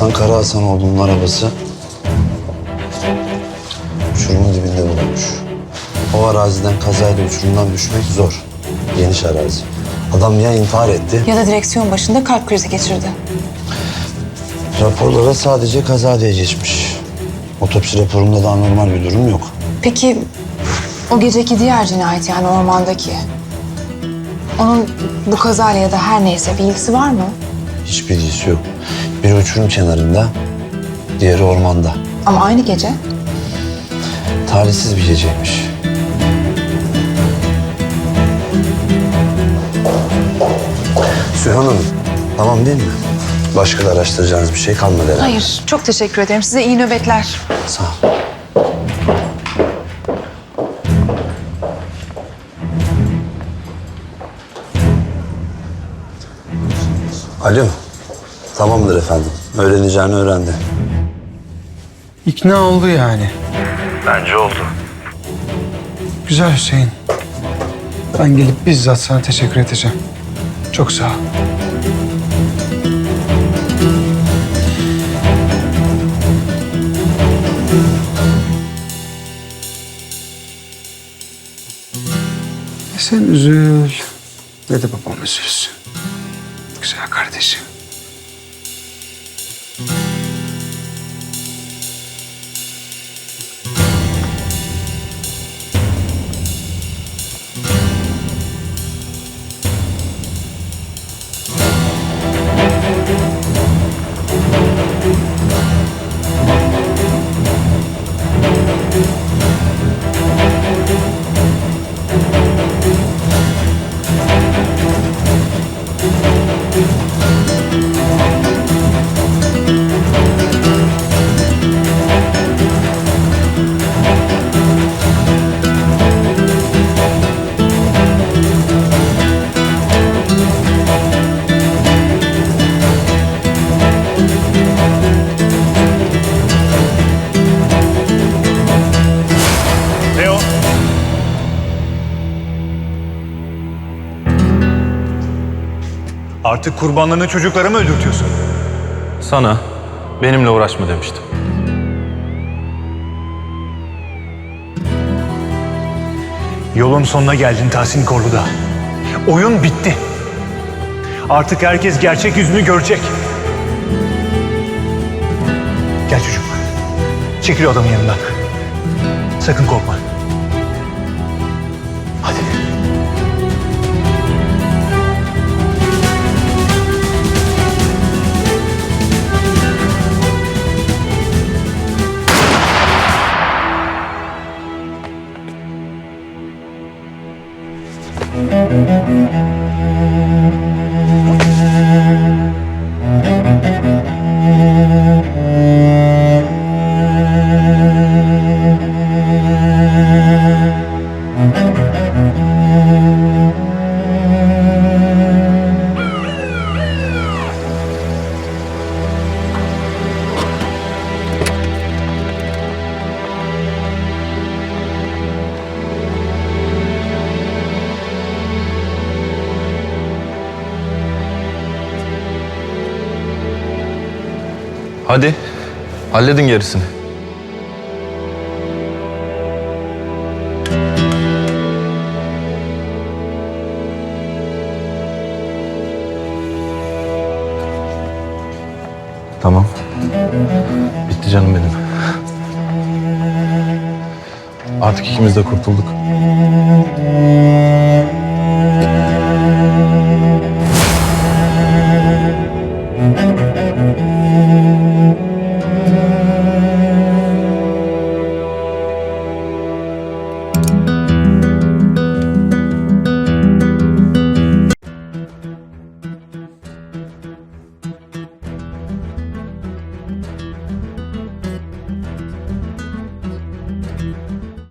Hasan Kara Hasanoğlu'nun arabası uçurumun dibinde bulunmuş. O araziden kazayla uçurumdan düşmek zor. Geniş arazi. Adam ya intihar etti, Ya da direksiyon başında kalp krizi geçirdi. raporlara sadece kaza diye geçmiş. Otopsi raporunda da anormal bir durum yok. Peki o geceki diğer cinayet yani ormandaki. Onun bu kazayla ya da her neyse bir ilgisi var mı? Hiçbir ilgisi yok. Biri uçurum kenarında, diğeri ormanda. Ama aynı gece. Talihsiz bir geceymiş. Sühan Hanım, tamam değil mi? Başka da araştıracağınız bir şey kalmadı herhalde. Hayır, çok teşekkür ederim. Size iyi nöbetler. Sağ ol. Alo. Tamamdır efendim. Öğreneceğini öğrendi. İkna oldu yani. Bence oldu. Güzel Hüseyin. Ben gelip bizzat sana teşekkür edeceğim. Çok sağ ol. E Sen üzül. Ne de babam üzülsün. Güzel kardeşim. Artık kurbanlarını çocuklara mı öldürtüyorsun? Sana benimle uğraşma demiştim. Yolun sonuna geldin Tahsin Korlu'da. Oyun bitti. Artık herkes gerçek yüzünü görecek. Gel çocuğum. Çekil o adamın yanından. Sakın korkma. Hadi halledin gerisini. Tamam. Bitti canım benim. Artık ikimiz de kurtulduk.